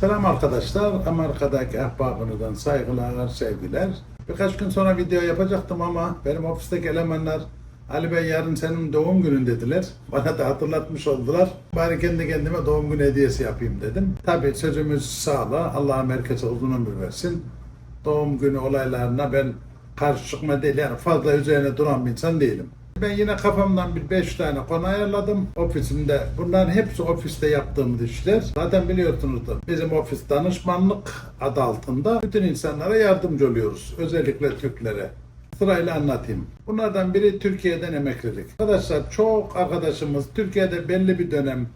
Selam arkadaşlar. Amerika'daki ahbabınızdan saygılar, sevgiler. Birkaç gün sonra video yapacaktım ama benim ofisteki elemanlar Ali Bey yarın senin doğum günün dediler. Bana da hatırlatmış oldular. Bari kendi kendime doğum günü hediyesi yapayım dedim. Tabii sözümüz sağla. Allah merkeze uzun ömür versin. Doğum günü olaylarına ben karşı çıkma değil. Yani fazla üzerine duran bir insan değilim. Ben yine kafamdan bir beş tane konu ayarladım ofisimde. Bunların hepsi ofiste yaptığımız işler. Zaten biliyorsunuzdur bizim ofis danışmanlık adı altında bütün insanlara yardımcı oluyoruz. Özellikle Türklere. Sırayla anlatayım. Bunlardan biri Türkiye'den emeklilik. Arkadaşlar çok arkadaşımız Türkiye'de belli bir dönem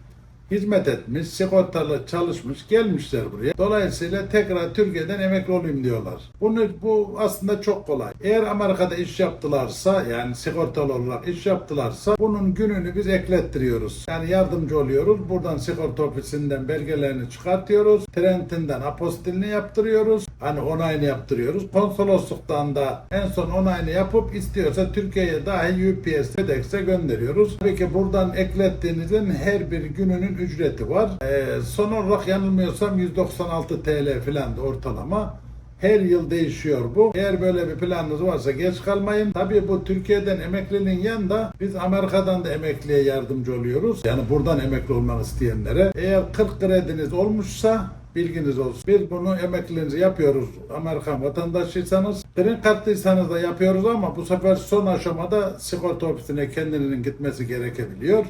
hizmet etmiş, sigortalı çalışmış, gelmişler buraya. Dolayısıyla tekrar Türkiye'den emekli olayım diyorlar. Bunu bu aslında çok kolay. Eğer Amerika'da iş yaptılarsa yani sigortalı olarak iş yaptılarsa bunun gününü biz eklettiriyoruz. Yani yardımcı oluyoruz. Buradan sigorta ofisinden belgelerini çıkartıyoruz. Trentinden apostilini yaptırıyoruz. Hani onayını yaptırıyoruz. Konsolosluktan da en son onayını yapıp istiyorsa Türkiye'ye dahi UPS, FedEx'e gönderiyoruz. Tabii ki buradan eklettiğinizin her bir gününün ücreti var. Ee, son olarak yanılmıyorsam 196 TL filan ortalama. Her yıl değişiyor bu. Eğer böyle bir planınız varsa geç kalmayın. Tabii bu Türkiye'den emekliliğin yanında biz Amerika'dan da emekliye yardımcı oluyoruz. Yani buradan emekli olmak isteyenlere. Eğer 40 krediniz olmuşsa bilginiz olsun. Biz bunu emekliliğinizi yapıyoruz. Amerikan vatandaşıysanız. Green kartlıysanız da yapıyoruz ama bu sefer son aşamada sigorta ofisine kendinizin gitmesi gerekebiliyor.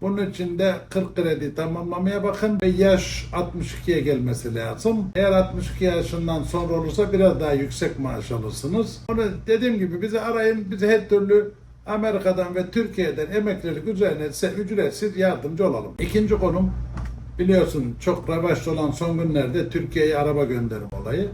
Bunun için de 40 kredi tamamlamaya bakın ve yaş 62'ye gelmesi lazım. Eğer 62 yaşından sonra olursa biraz daha yüksek maaş alırsınız. Onu dediğim gibi bizi arayın. Bize her türlü Amerika'dan ve Türkiye'den emeklilik üzerine size ücretsiz yardımcı olalım. İkinci konum biliyorsun çok revaçta olan son günlerde Türkiye'ye araba gönderim olayı.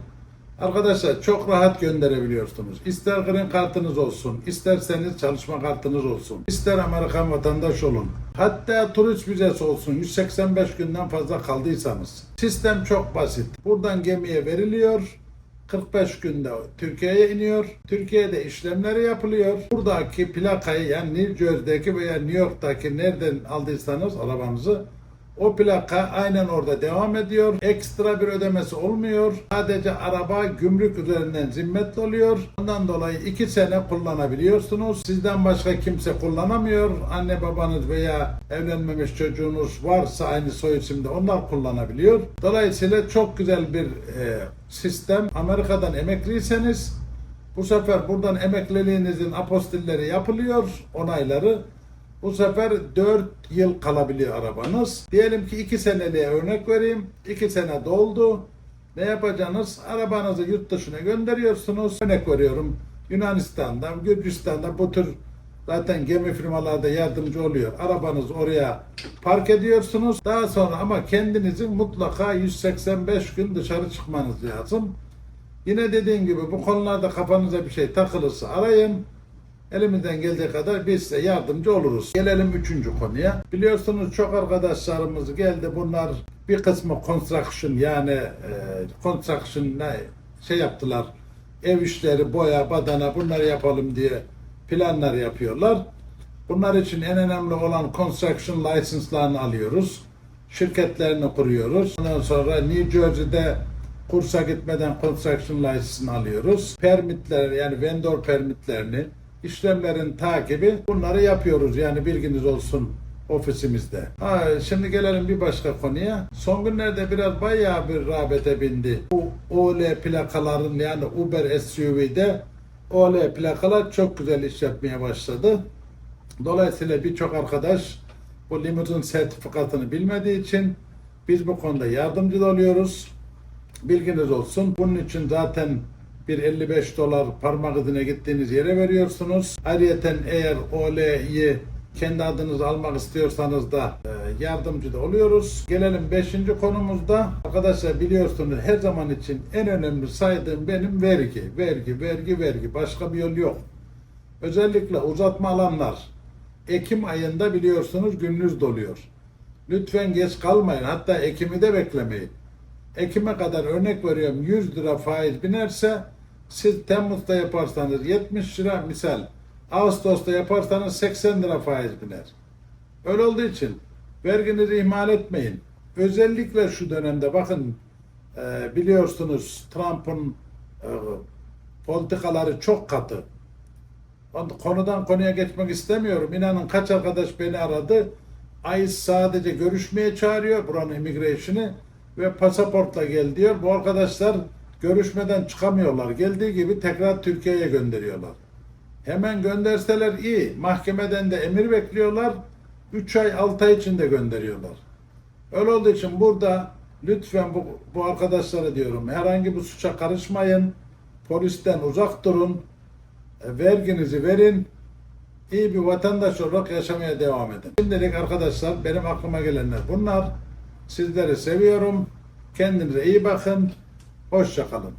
Arkadaşlar çok rahat gönderebiliyorsunuz. İster green kartınız olsun, isterseniz çalışma kartınız olsun, ister Amerikan vatandaş olun, hatta turist vizesi olsun 185 günden fazla kaldıysanız. Sistem çok basit. Buradan gemiye veriliyor. 45 günde Türkiye'ye iniyor. Türkiye'de işlemleri yapılıyor. Buradaki plakayı yani New Jersey'deki veya New York'taki nereden aldıysanız arabanızı o plaka aynen orada devam ediyor. Ekstra bir ödemesi olmuyor. Sadece araba gümrük üzerinden zimmetli oluyor. Ondan dolayı iki sene kullanabiliyorsunuz. Sizden başka kimse kullanamıyor. Anne babanız veya evlenmemiş çocuğunuz varsa aynı soy isimde onlar kullanabiliyor. Dolayısıyla çok güzel bir e, sistem. Amerika'dan emekliyseniz bu sefer buradan emekliliğinizin apostilleri yapılıyor, onayları. Bu sefer 4 yıl kalabiliyor arabanız. Diyelim ki 2 seneliğe örnek vereyim. 2 sene doldu. Ne yapacaksınız? Arabanızı yurt dışına gönderiyorsunuz. Örnek veriyorum Yunanistan'da, Gürcistan'da bu tür zaten gemi firmalarda yardımcı oluyor. Arabanızı oraya park ediyorsunuz. Daha sonra ama kendinizin mutlaka 185 gün dışarı çıkmanız lazım. Yine dediğim gibi bu konularda kafanıza bir şey takılırsa arayın. Elimizden geldiği kadar biz size yardımcı oluruz. Gelelim üçüncü konuya. Biliyorsunuz çok arkadaşlarımız geldi. Bunlar bir kısmı construction yani e, construction ne şey yaptılar. Ev işleri, boya, badana bunları yapalım diye planlar yapıyorlar. Bunlar için en önemli olan construction license'larını alıyoruz. Şirketlerini kuruyoruz. Ondan sonra New Jersey'de kursa gitmeden construction license'ını alıyoruz. Permitler yani vendor permitlerini, işlemlerin takibi bunları yapıyoruz. Yani bilginiz olsun ofisimizde. Ha, şimdi gelelim bir başka konuya. Son günlerde biraz bayağı bir rağbete bindi. Bu OL plakaların yani Uber SUV'de OL plakalar çok güzel iş yapmaya başladı. Dolayısıyla birçok arkadaş bu limuzin sertifikatını bilmediği için biz bu konuda yardımcı oluyoruz. Bilginiz olsun. Bunun için zaten bir 55 dolar parmak izine gittiğiniz yere veriyorsunuz. Ayrıca eğer OL'yi kendi adınızı almak istiyorsanız da e, yardımcı da oluyoruz. Gelelim 5. konumuzda. Arkadaşlar biliyorsunuz her zaman için en önemli saydığım benim vergi. Vergi, vergi, vergi. Başka bir yol yok. Özellikle uzatma alanlar. Ekim ayında biliyorsunuz gününüz doluyor. Lütfen geç kalmayın. Hatta Ekim'i de beklemeyin. Ekim'e kadar örnek veriyorum 100 lira faiz binerse siz Temmuz'da yaparsanız 70 lira misal Ağustos'ta yaparsanız 80 lira faiz biner. Öyle olduğu için verginizi ihmal etmeyin. özellikle şu dönemde bakın e, biliyorsunuz Trump'ın e, politikaları çok katı. Konudan konuya geçmek istemiyorum. İnanın kaç arkadaş beni aradı. ICE sadece görüşmeye çağırıyor buranın immigration'ı ve pasaportla gel diyor. Bu arkadaşlar görüşmeden çıkamıyorlar. Geldiği gibi tekrar Türkiye'ye gönderiyorlar. Hemen gönderseler iyi. Mahkemeden de emir bekliyorlar. 3 ay 6 ay içinde gönderiyorlar. Öyle olduğu için burada lütfen bu, bu arkadaşlara diyorum herhangi bir suça karışmayın. Polisten uzak durun. E, Verginizi verin. İyi bir vatandaş olarak yaşamaya devam edin. Şimdilik arkadaşlar benim aklıma gelenler bunlar. Sizleri seviyorum. Kendinize iyi bakın. Hoşça kalın.